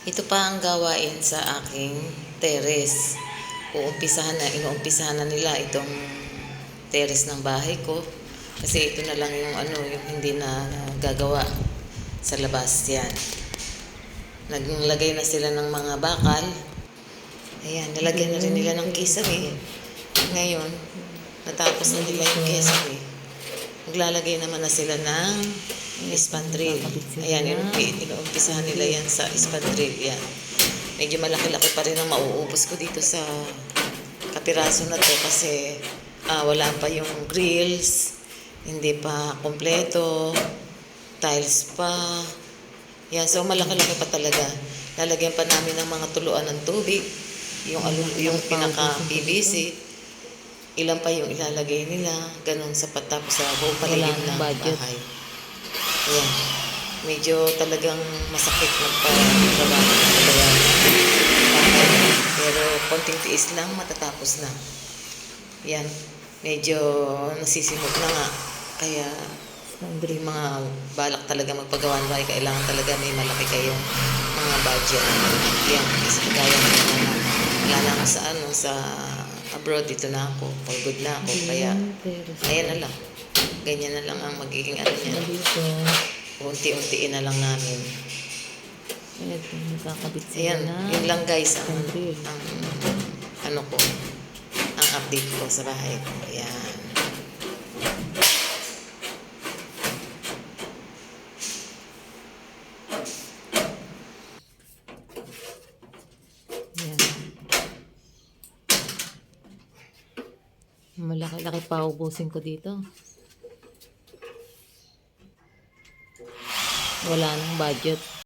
Ito pa ang gawain sa aking terrace. Uumpisahan na, inuumpisahan na nila itong terrace ng bahay ko. Kasi ito na lang yung ano, yung hindi na gagawa sa labas yan. Naglagay na sila ng mga bakal. Ayan, nalagyan na rin nila ng kisame. Ngayon, natapos na nila yung kisame. Maglalagay naman na sila ng espandril. Ayan, inuumpisahan nila yan sa espandril. Yan. Medyo malaki-laki pa rin ang mauubos ko dito sa kapiraso na to kasi ah, wala pa yung grills, hindi pa kompleto, tiles pa. Yan, so malaki-laki pa talaga. Lalagyan pa namin ng mga tuluan ng tubig, yung, alu- yung pinaka-PVC, ilan pa yung ilalagay nila, ganun sa patapos sa buong paligid ng budget. bahay. Ayan. Medyo talagang masakit magpa-trabaho ng bayan. Pero konting tiis lang, matatapos na. Yan. Medyo nasisimot na nga. Kaya yung mga balak talaga magpagawa ng bahay, kailangan talaga may malaki kayong mga budget. Yan. Kasi mga na, wala na ako sa ano, sa abroad, dito na ako. Pagod na ako. Kaya, ayan na lang. Ganyan na lang ang magiging ano niya. Dito. Unti-untiin na lang namin. Ito, nakakabit sila Ayan, na. yun lang guys ang, ang ano ko, ang update ko sa bahay ko. Ayan. Yan. Malaki-laki pa ubusin ko dito. Wala nang budget.